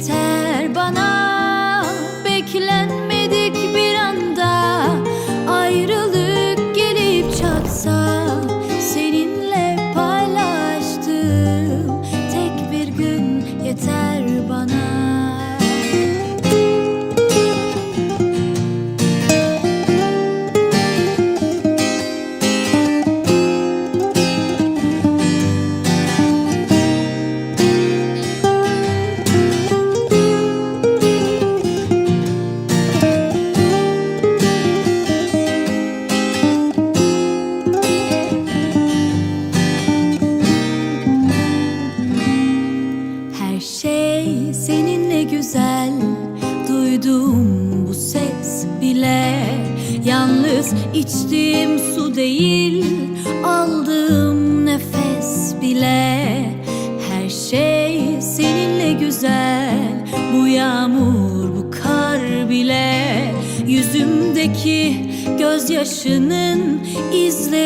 在 Yalnız. İçtiğim su değil Aldığım nefes bile. Her şey seninle güzel. Bu yağmur bu kar bile. Yüzümdeki gözyaşının bile